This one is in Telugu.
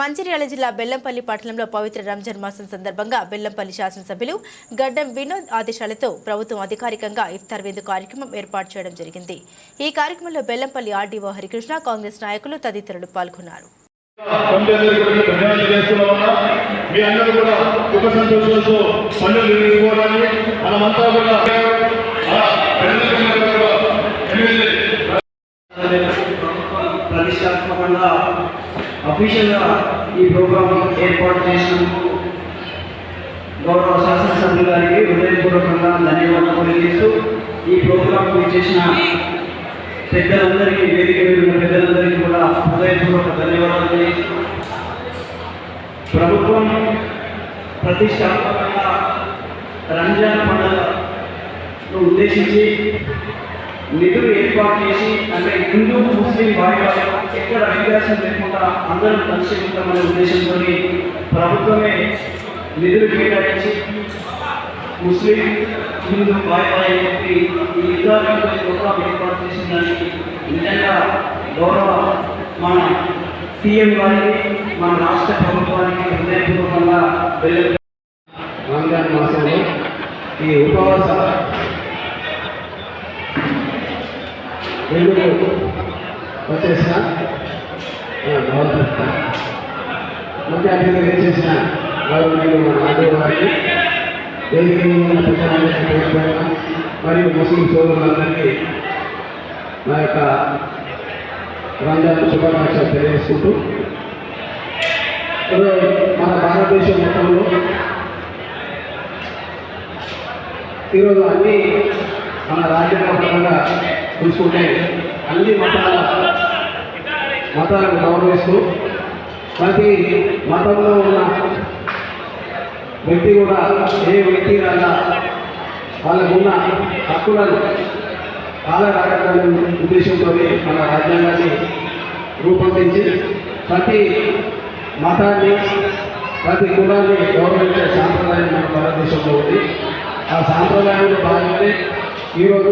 మంచిర్యాల జిల్లా బెల్లంపల్లి పట్టణంలో పవిత్ర రంజాన్ మాసం సందర్భంగా బెల్లంపల్లి శాసనసభ్యులు గడ్డం వినోద్ ఆదేశాలతో ప్రభుత్వం అధికారికంగా ఇఫ్తార్ విందు కార్యక్రమం ఏర్పాటు చేయడం జరిగింది. ఈ కార్యక్రమంలో బెల్లంపల్లి ఆర్డీఓ హరికృష్ణ కాంగ్రెస్ నాయకులు తదితరులు పాల్గొన్నారు. కూడా మీ కూడా ప్రతిష్టాత్మకంగా అఫీషియల్గా ఈ ప్రోగ్రాం ఏర్పాటు చేసినందుకు గౌరవ శాసనసభ్యులు గారికి హృదయపూర్వకంగా ధన్యవాదాలు తెలియజేస్తూ ఈ ప్రోగ్రాం చేసిన పెద్దలందరికీ వేదిక వెళ్ళిన పెద్దలందరికీ కూడా హృదయపూర్వక ధన్యవాదాలు తెలియజేస్తూ ప్రభుత్వం ప్రతిష్టాత్మకంగా రంజాన్ పండుగను ఉద్దేశించి నిధులు ఏర్పాటు చేసి అంటే హిందూ ముస్లిం భాగాలు ఎక్కడ వ్యత్యాసం లేకుండా అందరూ కలిసి ఉంటామనే ఉద్దేశంతో ప్రభుత్వమే నిధులు కేటాయించి ముస్లిం హిందూ భాగాలు చెప్పి ఈ యుద్ధాలతో ప్రోగ్రాం ఏర్పాటు చేసిన నిజంగా గౌరవ మన సీఎం గారికి మన రాష్ట్ర ప్రభుత్వానికి హృదయపూర్వకంగా వెళ్ళి రంజాన్ ఈ ఉపవాస ఎందుకు? వచ్చేసిన? ముఖ్య అతిథిగా చేసిన మరియు ముస్లిం సోదరులందరికీ నా యొక్క రంజాన్ శుభాకాంక్షలు తెలియజేసుకుంటూ మన భారతదేశం మొత్తంలో ఈరోజు అన్ని మన రాజ్యాంగపరంగా తీసుకుంటే అన్ని మతాల మతాలను గౌరవిస్తూ ప్రతి మతంలో ఉన్న వ్యక్తి కూడా ఏ వ్యక్తి రాగా వాళ్ళకు ఉన్న హక్కులను కాలరాగడాలనే ఉద్దేశంతో మన రాజ్యాంగాన్ని రూపొందించి ప్రతి మతాన్ని ప్రతి కులాన్ని గౌరవించే సాంప్రదాయం మన భారతదేశంలో ఉంది. ఆ సాంప్రదాయంలో భాగంగానే ఈరోజు